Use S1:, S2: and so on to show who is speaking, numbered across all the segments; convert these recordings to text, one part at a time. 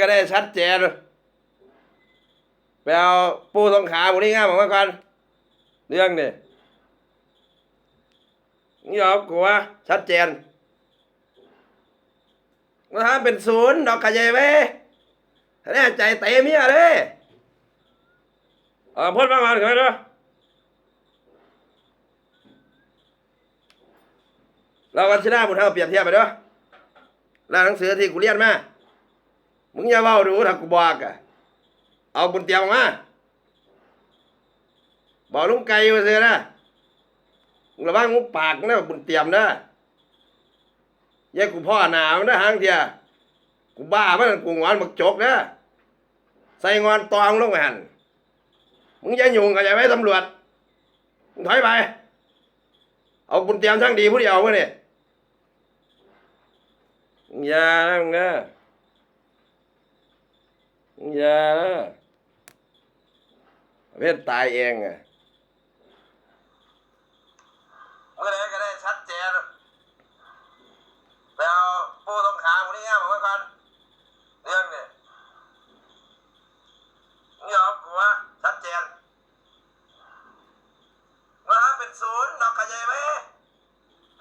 S1: ก็ได้ชัดเจนไปเอาปูสงขาบุรีง่ามออกมาก่อนเรื่องนี่นี่เอากูว่าชัดเจนมาทำเป็นศูนย์ดอกกระเยเว้แน่ใจเตะเมียเลยเออพูดมาก่อนเถอะเนาะเรากันชนะบุญเท่าเปรียบเทียบไปด้อแล้วหนังสือที่กูเรียนมา มึงอย่าเว้าดูถ้ากูบอกอะเอาบุญเตียมมา บอกลุงไก่มาเสียนะมึงระวังมึงปากนะบุญเตียมนะแย่กูพ่อหนาวนะหางเทียกูบ้ามันกูงอนบักจกนะใส่งอนตองลงไปหันมึงอย่ายุ่งกับย่าไว้ตำรวจมึงถอยไป เอาบุญเตียมช่างดีผู้เดียวมาเนี่ยอย่านะมึงนะ อย่านะประเภทตายเองอะเมื่อไรก็ได้ชัดเจนไปเอาผู้ต้องขาคนนี้ง่ายมาก่อนเรื่องเนี่ยนี่ยอมกูว่าชัดเจนมาเป็นศูนย์ดอกกระเยไหม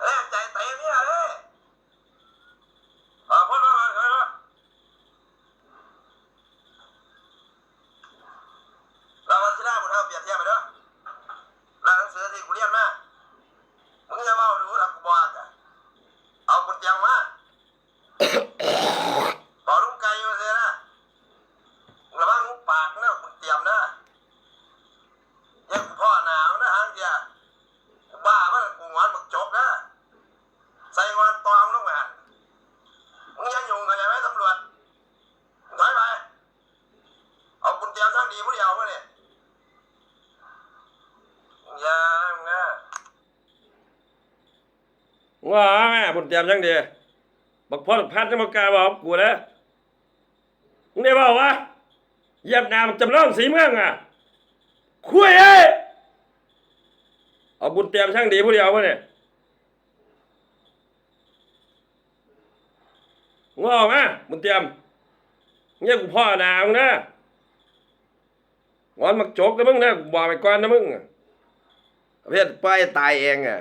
S1: แรกใจเตะเมียเลยเอาพูดมาก่อนเถอะ เราวันที่หน้าบุญเท่าเปรียบเทียบไปเด้อ แล้วหนังสือที่กูเรียนมา มึงอย่าเมาดูถ้ากูบอกอะเอาบุญเตรียมมา บอกลุงไก่มาเสียนะมึงระวังมึงปากนะบุญเตรียมนะอยังกูพ่อหนาวนะหางเดียกูบ้ามันกูงอนมึงจบนะ ใส่งอนตองลงไปหั่นมึงอยังยุ่งกับอย่าไหมตำรวจมึงถอยไป เอาบุญเตรียมทั้งดีผู้เดียวมาเนี่ยอย่ามึงนะ ว่าแม่บุญเตรียมทั้งดีบักพ่อพัดจะมากล้าบอกกูนะมึงได้บอกว่าเยียบน้ำจำลองสีเมืองอะคุยเอ้เอาบุญเตรียมทั้งดีผู้เดียวมาเนี่ยงอมาบุญเตรียมเนี่ยกูพ่อหนาวนะงอนมักโจกนะมึงนะกูบอกไปก่อนนะมึงประเภทป้ายตายเองอะ